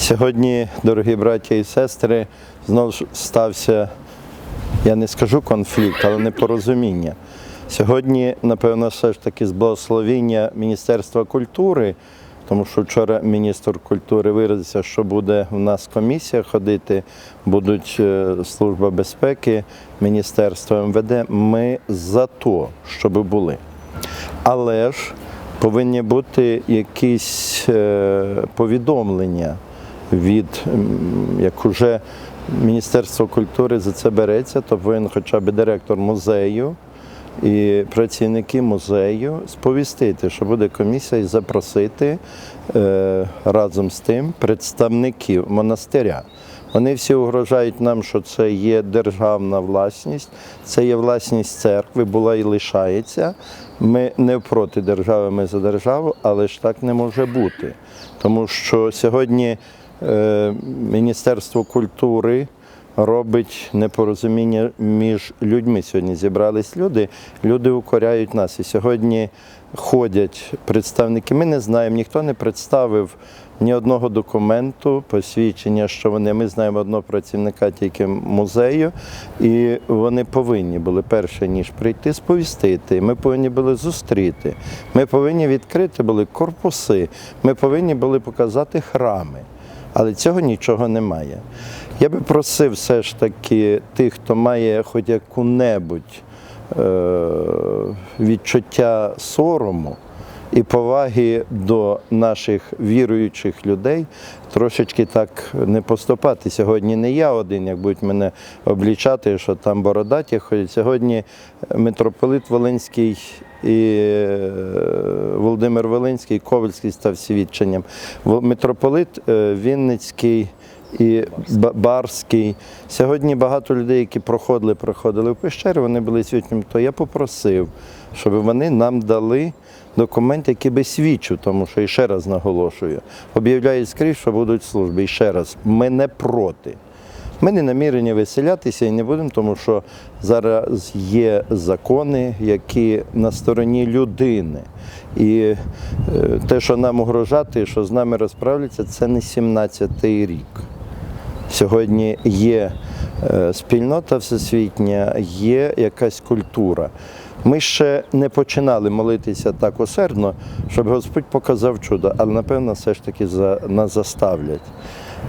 Сьогодні, дорогі браття і сестри, знову ж стався, я не скажу конфлікт, але непорозуміння. Сьогодні, напевно, все ж таки з благословіння Міністерства культури, тому що вчора міністр культури виразився, що буде у нас комісія ходити, будуть е, Служба безпеки, Міністерство МВД. Ми за то, щоб були. Але ж повинні бути якісь е, повідомлення від, як уже Міністерство культури за це береться, то повинен хоча б директор музею і працівники музею сповістити, що буде комісія і запросити е, разом з тим представників монастиря. Вони всі угрожають нам, що це є державна власність, це є власність церкви, була і лишається. Ми не проти держави, ми за державу, але ж так не може бути. Тому що сьогодні Міністерство культури робить непорозуміння між людьми. Сьогодні зібрались люди, люди укоряють нас. І сьогодні ходять представники. Ми не знаємо, ніхто не представив ні одного документу, посвідчення, що вони. Ми знаємо одного працівника тільки музею, і вони повинні були перше ніж прийти, сповістити. Ми повинні були зустріти. Ми повинні відкрити були корпуси. Ми повинні були показати храми. Але цього нічого немає. Я би просив все ж таки тих, хто має хоч яку-небудь е, відчуття сорому і поваги до наших віруючих людей, трошечки так не поступати. Сьогодні не я один, як будуть мене облічати, що там бородаті ходять. Сьогодні митрополит Волинський і е, Володимир Волинський, Ковальський став свідченням. Митрополит е, Вінницький і Ба- Барський. Сьогодні багато людей, які проходили, проходили в пещері, вони були свідченням, то я попросив, щоб вони нам дали документ, який би свідчив, тому що і ще раз наголошую, об'являють скрізь, що будуть служби. І ще раз, ми не проти. Ми не намірені виселятися і не будемо, тому що зараз є закони, які на стороні людини. І е, те, що нам угрожати, що з нами розправляться, це не 17-й рік. Сьогодні є е, спільнота всесвітня, є якась культура. Ми ще не починали молитися так усердно, щоб Господь показав чудо, але напевно все ж таки за, нас заставлять.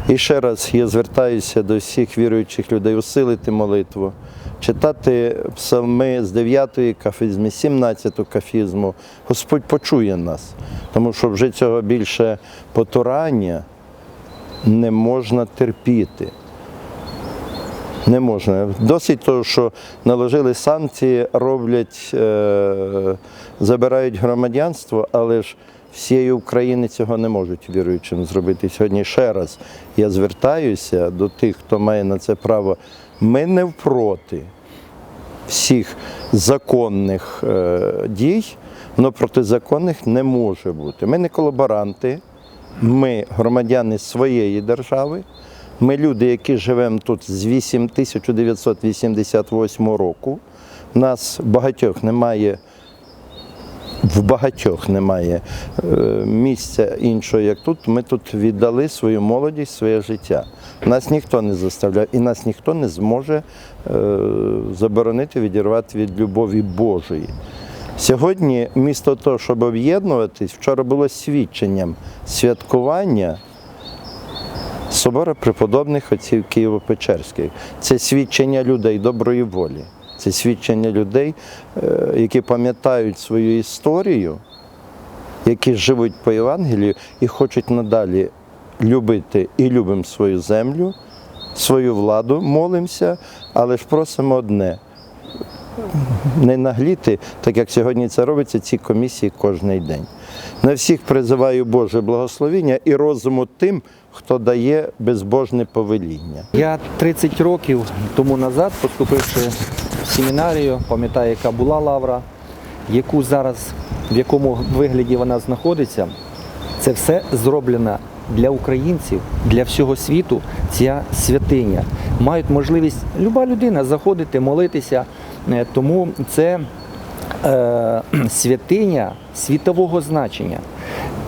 І ще раз я звертаюся до всіх віруючих людей усилити молитву, читати псалми з 9-ї кафізми, 17-ту кафізму. Господь почує нас, тому що вже цього більше потурання не можна терпіти. Не можна. Досить того, що наложили санкції, роблять, е, забирають громадянство, але ж всієї України цього не можуть віруючим зробити. Сьогодні ще раз я звертаюся до тих, хто має на це право. Ми не впроти всіх законних е, дій, але протизаконних не може бути. Ми не колаборанти, ми громадяни своєї держави. Ми люди, які живемо тут з 1988 року. У нас багатьох немає, в багатьох немає е, місця іншого, як тут. Ми тут віддали свою молодість, своє життя. Нас ніхто не заставляє і нас ніхто не зможе е, заборонити відірвати від любові Божої. Сьогодні, вмісто того, щоб об'єднуватись, вчора було свідченням святкування собора преподобних отців Києво-Печерських. Це свідчення людей доброї волі. Це свідчення людей, е, які пам'ятають свою історію, які живуть по Євангелію і хочуть надалі любити і любимо свою землю, свою владу, молимося, але ж просимо одне. Не нагліти, так як сьогодні це робиться, ці комісії кожен день. На всіх призиваю Боже благословіння і розуму тим, хто дає безбожне повеління. Я 30 років тому назад, поступивши в семінарію, пам'ятаю, яка була лавра, яку зараз, в якому вигляді вона знаходиться, це все зроблено для українців, для всього світу. Ця святиня. Мають можливість люба людина заходити, молитися. Е, Тому це е, святиня світового значення.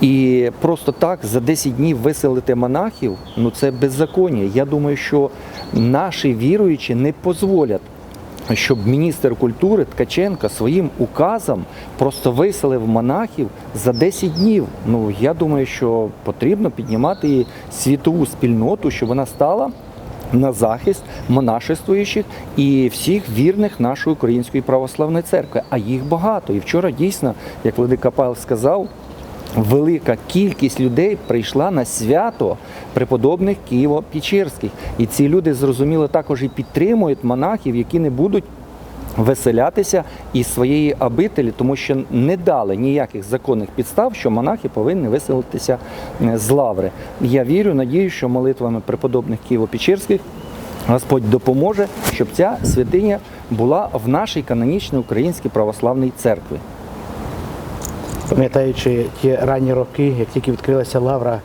І просто так за 10 днів виселити монахів, ну це беззаконня. Я думаю, що наші віруючі не дозволять щоб міністр культури Ткаченка своїм указом просто виселив монахів за 10 днів. Ну я думаю, що потрібно піднімати світову спільноту, щоб вона стала на захист монашествуючих і всіх вірних нашої української православної церкви. А їх багато. І вчора дійсно, як Владика Павел сказав, велика кількість людей прийшла на свято преподобних Києво-Печерських. І ці люди зрозуміло також і підтримують монахів, які не будуть веселятися із своєї обителі, тому що не дали ніяких законних підстав, що монахи повинні виселитися е, з лаври. Я вірю, надію, що молитвами преподобних Києво-Печерських Господь допоможе, щоб ця святиня була в нашій канонічній українській православній церкві. Пам'ятаючи ті ранні роки, як тільки відкрилася лавра,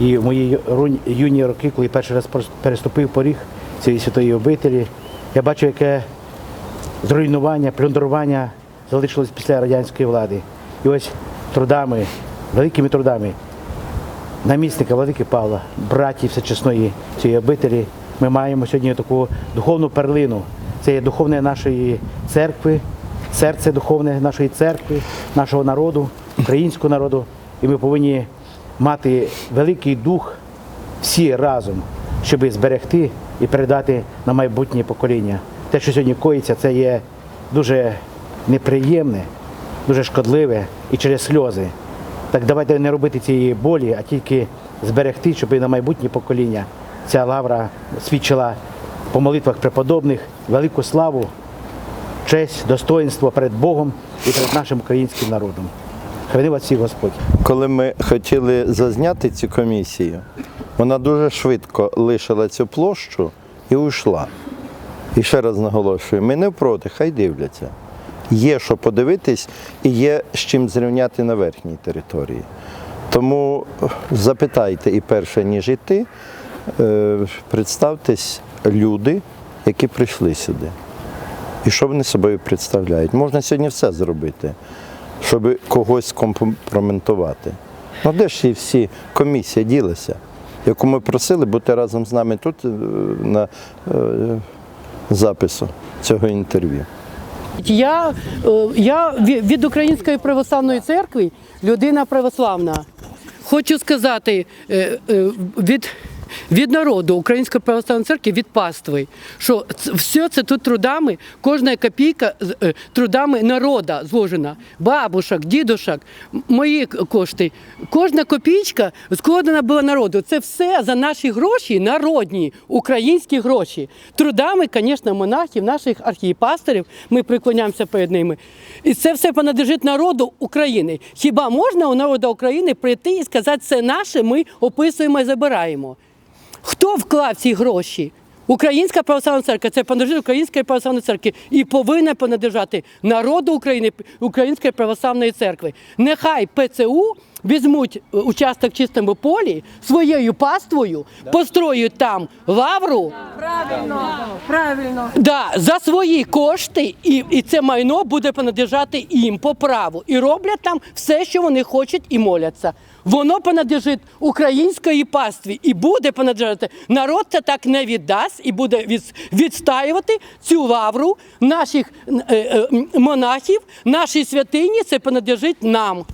і в мої юні роки, коли перший раз переступив поріг цієї святої обителі, я бачу, яке зруйнування, плюндрування залишилось після радянської влади. І ось трудами, великими трудами намісника Владики Павла, братів всечесної цієї обителі, ми маємо сьогодні таку духовну перлину. Це є духовне нашої церкви, серце духовне нашої церкви, нашого народу, українського народу. І ми повинні мати великий дух всі разом, щоб зберегти і передати на майбутнє покоління. Те, що сьогодні коїться, це є дуже неприємне, дуже шкодливе і через сльози. Так давайте не робити цієї болі, а тільки зберегти, щоб і на майбутнє покоління ця лавра свідчила по молитвах преподобних велику славу, честь, достоинство перед Богом і перед нашим українським народом. Храни вас всіх Господь. Коли ми хотіли зазняти цю комісію, вона дуже швидко лишила цю площу і уйшла. І ще раз наголошую, ми не проти, хай дивляться. Є що подивитись і є з чим зрівняти на верхній території. Тому запитайте і перше, ніж іти, е, представтесь люди, які прийшли сюди. І що вони собою представляють? Можна сьогодні все зробити, щоб когось скомпроментувати. Ну де ж ці всі комісія ділася, яку ми просили бути разом з нами тут е, на е, запису цього інтерв'ю. Я, е, я ві- від Української православної церкви, людина православна. Хочу сказати е, е, від, від народу Української православної церкви, від пастви, що все це тут трудами, кожна копійка е, трудами народа зложена. Бабушок, дідушок, мої кошти. Кожна копійка складена була народу. Це все за наші гроші, народні, українські гроші. Трудами, звісно, монахів, наших архієпасторів, ми приклоняємося перед ними. І це все понадлежить народу України. Хіба можна у народу України прийти і сказати, це наше, ми описуємо і забираємо? Хто вклав ці гроші? Українська православна церква це понадлежить Української православної церкви і повинна понадлежати народу України, Української православної церкви. Нехай ПЦУ візьмуть е, участок в чистому полі своєю паствою, построюють там лавру. Правильно, правильно. Да, за свої кошти, і, і це майно буде принадлежати їм по праву. І роблять там все, що вони хочуть, і моляться. Воно понадлежить української пастві і буде понадлежати. Народ це так не віддасть і буде від, відстаювати цю лавру наших е, е, монахів, нашій святині. Це понадлежить нам.